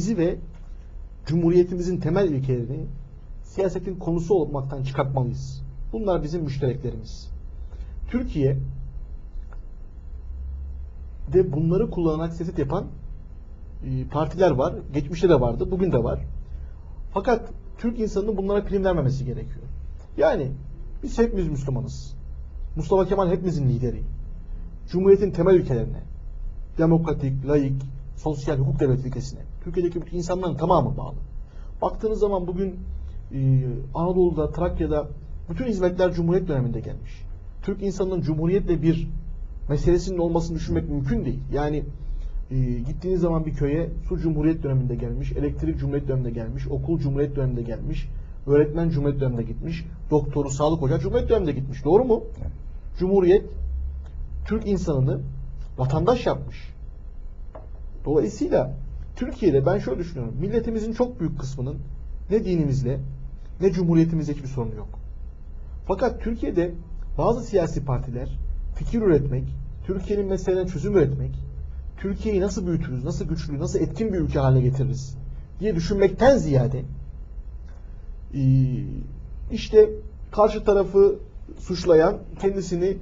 dinimizi ve cumhuriyetimizin temel ilkelerini siyasetin konusu olmaktan çıkartmalıyız. Bunlar bizim müştereklerimiz. Türkiye de bunları kullanarak siyaset yapan e, partiler var. Geçmişte de vardı, bugün de var. Fakat Türk insanının bunlara prim vermemesi gerekiyor. Yani biz hepimiz Müslümanız. Mustafa Kemal hepimizin lideri. Cumhuriyetin temel ülkelerine, demokratik, laik, sosyal hukuk devleti ilkesine, Türkiye'deki bütün insanların tamamı bağlı. Baktığınız zaman bugün e, Anadolu'da, Trakya'da bütün hizmetler Cumhuriyet döneminde gelmiş. Türk insanının Cumhuriyetle bir meselesinin olmasını düşünmek mümkün değil. Yani e, gittiğiniz zaman bir köye su Cumhuriyet döneminde gelmiş, elektrik Cumhuriyet döneminde gelmiş, okul Cumhuriyet döneminde gelmiş, öğretmen Cumhuriyet döneminde gitmiş, doktoru, sağlık ocağı Cumhuriyet döneminde gitmiş. Doğru mu? Evet. Cumhuriyet Türk insanını vatandaş yapmış. Dolayısıyla Türkiye'de ben şöyle düşünüyorum. Milletimizin çok büyük kısmının ne dinimizle ne cumhuriyetimizle hiçbir sorunu yok. Fakat Türkiye'de bazı siyasi partiler fikir üretmek, Türkiye'nin meselelerine çözüm üretmek, Türkiye'yi nasıl büyütürüz, nasıl güçlü, nasıl etkin bir ülke haline getiririz diye düşünmekten ziyade ee, işte karşı tarafı suçlayan kendisini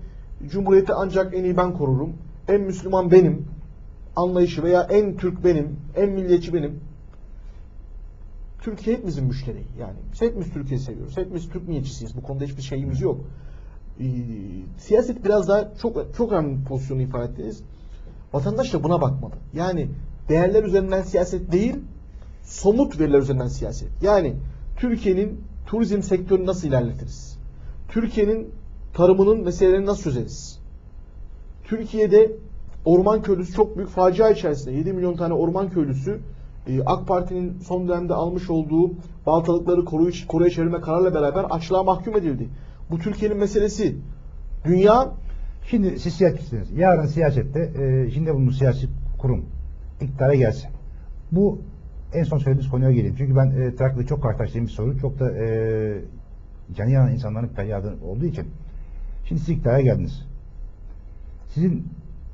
Cumhuriyeti ancak en iyi ben korurum, en Müslüman benim anlayışı veya en Türk benim, en milliyetçi benim. Türkiye hepimizin müşteriği yani. Biz hepimiz Türkiye'yi seviyoruz. Hepimiz Türk milliyetçisiyiz. Bu konuda hiçbir şeyimiz yok. Ee, siyaset biraz daha çok çok önemli pozisyonu ifade ettiniz. Vatandaş da buna bakmalı. Yani değerler üzerinden siyaset değil, somut veriler üzerinden siyaset. Yani Türkiye'nin turizm sektörünü nasıl ilerletiriz? Türkiye'nin tarımının meselelerini nasıl çözeriz? Türkiye'de orman köylüsü çok büyük facia içerisinde. 7 milyon tane orman köylüsü e, AK Parti'nin son dönemde almış olduğu baltalıkları koruyu, koruya çevirme kararla beraber açlığa mahkum edildi. Bu Türkiye'nin meselesi. Dünya Şimdi siz siyasetçisiniz. Yarın siyasette e, içinde bulunduğunuz siyasi kurum iktidara gelse. Bu en son söylediğiniz konuya geleyim. Çünkü ben e, Trakya'da çok karşılaştığım bir soru. Çok da e, canı yanan insanların feryadı olduğu için. Şimdi siz iktidara geldiniz. Sizin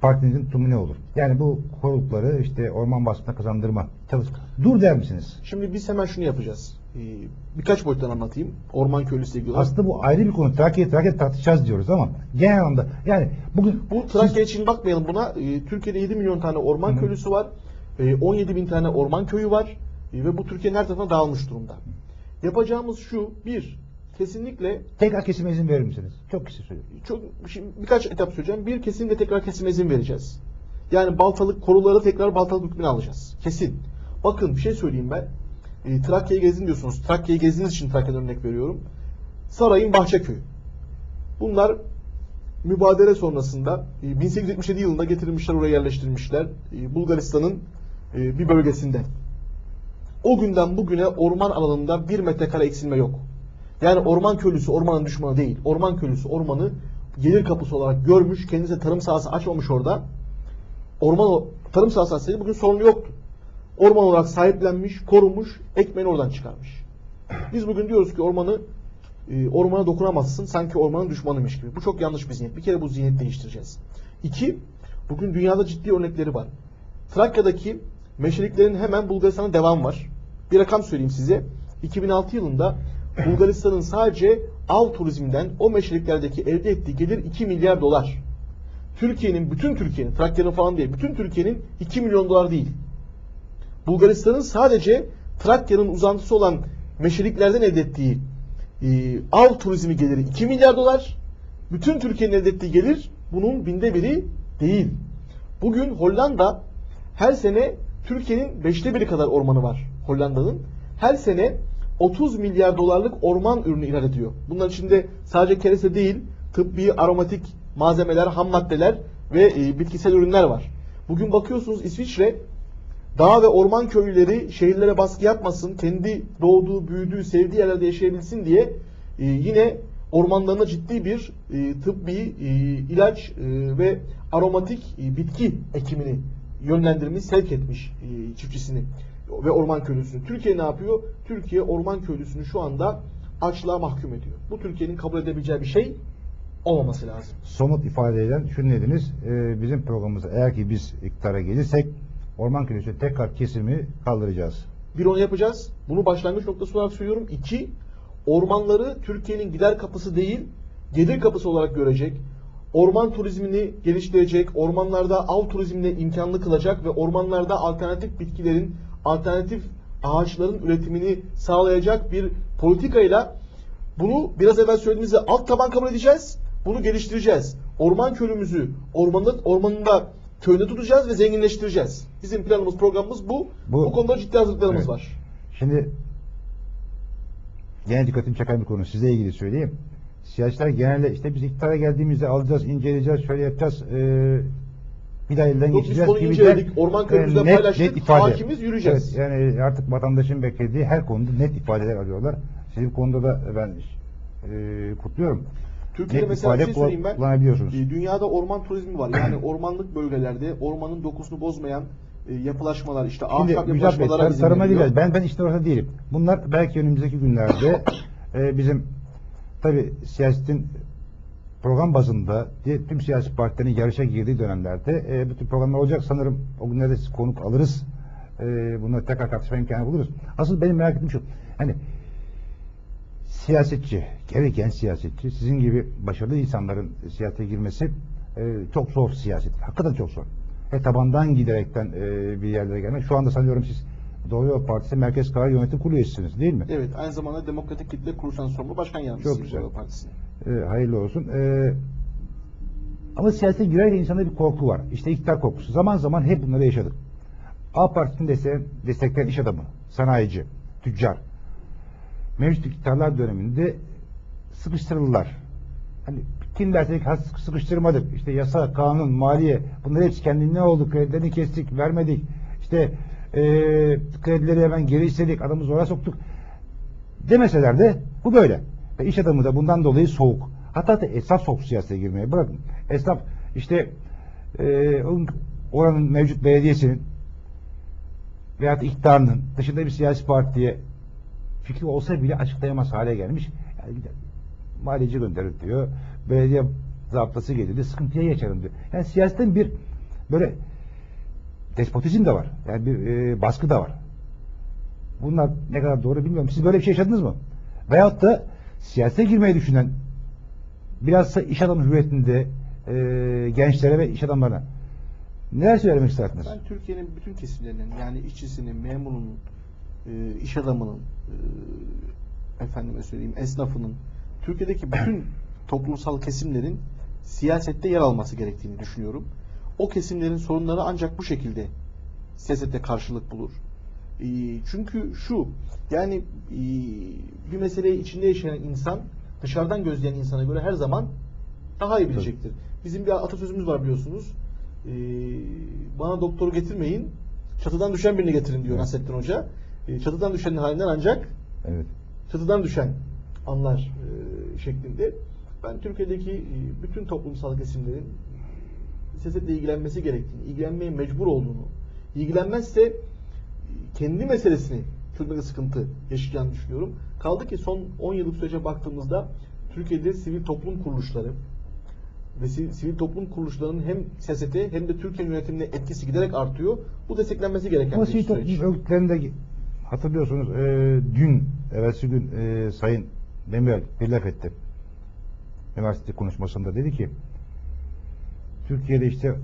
partinizin tutumu ne olur? Yani bu korulukları işte orman baskına kazandırma. Çalış. Dur der misiniz? Şimdi biz hemen şunu yapacağız. Ee, birkaç boyuttan anlatayım. Orman köylüsü ilgili olarak. Aslında bu ayrı bir konu. Trakya Trakya tartışacağız diyoruz ama genel anlamda yani bugün Bu Trakya için bakmayalım buna. Ee, Türkiye'de 7 milyon tane orman hı. köylüsü var. Ee, 17 bin tane orman köyü var. Ee, ve bu Türkiye'nin her tarafına dağılmış durumda. Yapacağımız şu. Bir, kesinlikle tekrar kesime izin verir misiniz? Çok kişi söylüyor. çok şimdi birkaç etap söyleyeceğim. Bir kesinlikle tekrar kesime izin vereceğiz. Yani baltalık koruları tekrar baltalık hükmüne alacağız. Kesin. Bakın bir şey söyleyeyim ben. E, Trakya'yı gezdin diyorsunuz. Trakya'yı gezdiğiniz için Trakya'dan örnek veriyorum. Sarayın Bahçeköyü. Bunlar mübadele sonrasında e, 1877 yılında getirilmişler oraya yerleştirilmişler. E, Bulgaristan'ın e, bir bölgesinde. O günden bugüne orman alanında bir metrekare eksilme yok. Yani orman köylüsü ormanın düşmanı değil. Orman köylüsü ormanı gelir kapısı olarak görmüş. Kendisi tarım sahası açmamış orada. Orman tarım sahası açsaydı bugün sorunu yoktu. Orman olarak sahiplenmiş, korumuş, ekmeğini oradan çıkarmış. Biz bugün diyoruz ki ormanı e, ormana dokunamazsın sanki ormanın düşmanıymış gibi. Bu çok yanlış bir zihniyet. Bir kere bu zihniyeti değiştireceğiz. İki, bugün dünyada ciddi örnekleri var. Trakya'daki meşeliklerin hemen Bulgaristan'a devam var. Bir rakam söyleyeyim size. 2006 yılında Bulgaristan'ın sadece av turizminden o meşeliklerdeki elde ettiği gelir 2 milyar dolar. Türkiye'nin, bütün Türkiye'nin, Trakya'nın falan değil, bütün Türkiye'nin 2 milyon dolar değil. Bulgaristan'ın sadece Trakya'nın uzantısı olan meşeliklerden elde ettiği e, av turizmi geliri 2 milyar dolar. Bütün Türkiye'nin elde ettiği gelir bunun binde biri değil. Bugün Hollanda her sene Türkiye'nin beşte biri kadar ormanı var Hollanda'nın. Her sene 30 milyar dolarlık orman ürünü ihraç ediyor. Bunların içinde sadece kereste değil, tıbbi, aromatik malzemeler, ham maddeler ve e, bitkisel ürünler var. Bugün bakıyorsunuz İsviçre dağ ve orman köylüleri şehirlere baskı yapmasın, kendi doğduğu, büyüdüğü, sevdiği yerlerde yaşayabilsin diye e, yine ormanlarına ciddi bir e, tıbbi ilaç ve aromatik bitki ekimini yönlendirmiş, sevk etmiş çiftçisini ve orman köylüsünü. Türkiye ne yapıyor? Türkiye orman köylüsünü şu anda açlığa mahkum ediyor. Bu Türkiye'nin kabul edebileceği bir şey olmaması lazım. somut ifadeyle şunu dediniz. e, bizim programımızda eğer ki biz iktidara gelirsek orman köylüsü tekrar kesimi kaldıracağız. Bir onu yapacağız. Bunu başlangıç noktası olarak söylüyorum. İki, ormanları Türkiye'nin gider kapısı değil, gelir kapısı olarak görecek. Orman turizmini geliştirecek, ormanlarda av turizmine imkanlı kılacak ve ormanlarda alternatif bitkilerin, alternatif ağaçların üretimini sağlayacak bir politikayla bunu biraz evvel söylediğimizde alt taban kabul edeceğiz. Bunu geliştireceğiz. Orman köyümüzü ormanında, ormanında köyünde tutacağız ve zenginleştireceğiz. Bizim planımız, programımız bu. Bu, Bu- konuda ciddi hazırlıklarımız Evet. var. Şimdi gene dikkatimi çeken bir konu size ilgili söyleyeyim. Siyasiler genelde işte biz iktidara geldiğimizde alacağız, inceleyeceğiz, şöyle yapacağız. eee bir daha elden Yok, biz geçeceğiz konuyu gibi inceledik, de, orman köyümüzde e, net- paylaştık, net ifade. hakimiz, yürüyeceğiz. Evet, yani artık vatandaşın beklediği her konuda net ifadeler arıyorlar. Sizin konuda da ben eee kutluyorum. Türkiye'de mesela bir şey söyleyeyim ben. E, Dünyada orman turizmi var. Yani ormanlık bölgelerde ormanın dokusunu bozmayan e, yapılaşmalar, işte Şimdi ahşap Bey, yapılaşmalara izin tarıma değil. Ben ben işte orada değilim. Bunlar belki önümüzdeki günlerde e, bizim tabi siyasetin program bazında diye tüm siyasi partilerin yarışa girdiği dönemlerde e, bu tür programlar olacak. Sanırım o günlerde siz konuk alırız. E, bunları tekrar tartışma imkanı buluruz. Asıl benim merak ettiğim şu. Hani siyasetçi, gereken siyasetçi, sizin gibi başarılı insanların siyasete girmesi e, çok zor siyaset. Hakikaten çok zor. Ve tabandan giderekten e, bir yerlere gelmek. Şu anda sanıyorum siz Doğru Yol Partisi Merkez Karar Yönetim Kurulu üyesisiniz değil mi? Evet, aynı zamanda Demokratik Kitle Kuruluşan sorumlu başkan yardımcısıyım Çok güzel. Doğru Partisi'nin. E, hayırlı olsun. E, ama siyasete girerken insanda bir korku var. İşte iktidar korkusu. Zaman zaman hep bunları yaşadık. A Partisi'nin dese, destekleyen iş adamı, sanayici, tüccar. Mevcut iktidarlar döneminde sıkıştırıldılar. Hani kim derse ki "Ha, sık- sıkıştırmadık. İşte yasa, kanun, maliye bunlar hepsi kendine oldu. Kredilerini kestik, vermedik. İşte eee kredileri hemen geri istedik. Adamı zora soktuk. Demeseler de bu böyle. Ve iş adamı da bundan dolayı soğuk. Hatta da esnaf soğuk siyasete girmeye bırakın. Esnaf işte eee, oranın mevcut belediyesinin veyahut iktidarının dışında bir siyasi partiye fikri olsa bile açıklayamaz hale gelmiş. Yani gider, maliyeci gönderir diyor. Belediye zaptası gelir sıkıntıya yaşarım diyor. Yani siyasetin bir böyle despotizm de var. Yani bir e, baskı da var. Bunlar ne kadar doğru bilmiyorum. Siz böyle bir şey yaşadınız mı? Veyahut da siyasete girmeyi düşünen bilhassa iş adamı hüviyetinde e, gençlere ve iş adamlarına neler söylemek istersiniz? Ben Türkiye'nin bütün kesimlerinin yani işçisinin, memurunun, e, iş adamının, e, efendime söyleyeyim esnafının, Türkiye'deki bütün toplumsal kesimlerin siyasette yer alması gerektiğini düşünüyorum. O kesimlerin sorunları ancak bu şekilde siyasette karşılık bulur. E, çünkü şu, yani e, bir meseleyi içinde yaşayan insan dışarıdan gözleyen insana göre her zaman daha iyi bilecektir. Bizim bir atasözümüz var biliyorsunuz. Ee, bana doktoru getirmeyin, çatıdan düşen birini getirin diyor Evet. Nasrettin Hoca. Ee, çatıdan düşenin halinden ancak Evet. çatıdan düşen anlar e, şeklinde. Ben Türkiye'deki e, bütün toplumsal kesimlerin siyasetle ilgilenmesi gerektiğini, ilgilenmeye mecbur olduğunu, ilgilenmezse e, kendi meselesini çözmekte sıkıntı yaşayacağını düşünüyorum. Kaldı ki son 10 yıllık sürece baktığımızda Türkiye'de sivil toplum kuruluşları ve si- sivil toplum kuruluşlarının hem siyasete hem de Türkiye yönetimine etkisi giderek artıyor. Bu desteklenmesi gereken Ama bir sivil süreç. toplum örgütlerinde hatırlıyorsunuz e, dün, evvelsi gün e, Sayın Demirel bir laf etti. Üniversite konuşmasında dedi ki Türkiye'de işte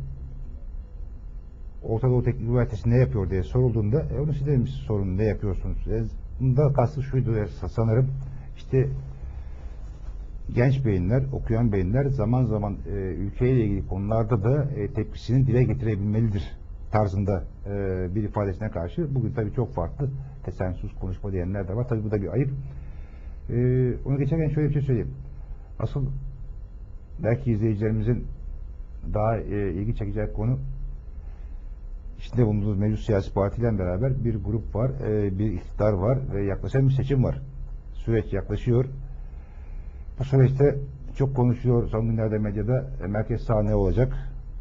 Orta Doğu Teknik Üniversitesi ne yapıyor diye sorulduğunda e, onu size demiş sorun ne yapıyorsunuz? E, bunda kastı şuydu sanırım işte genç beyinler, okuyan beyinler zaman zaman e, ülkeyle ilgili konularda da e, tepkisini dile getirebilmelidir tarzında e, bir ifadesine karşı. Bugün tabii çok farklı tesensus konuşma diyenler de var. Tabii bu da bir ayıp. E, onu geçerken şöyle bir şey söyleyeyim. Asıl belki izleyicilerimizin daha e, ilgi çekecek konu içinde bulunduğumuz mevcut siyasi partiyle beraber bir grup var, e, bir iktidar var ve yaklaşan bir seçim var. Süreç yaklaşıyor. Bu süreçte çok konuşuyor son günlerde medyada e, merkez sağ ne olacak?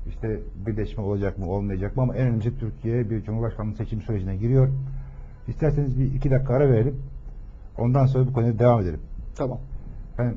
İşte birleşme olacak mı olmayacak mı ama en önemlisi Türkiye bir cumhurbaşkanlığı seçim sürecine giriyor. İsterseniz bir iki dakika ara verelim. Ondan sonra bu konuya devam edelim. Tamam. Ben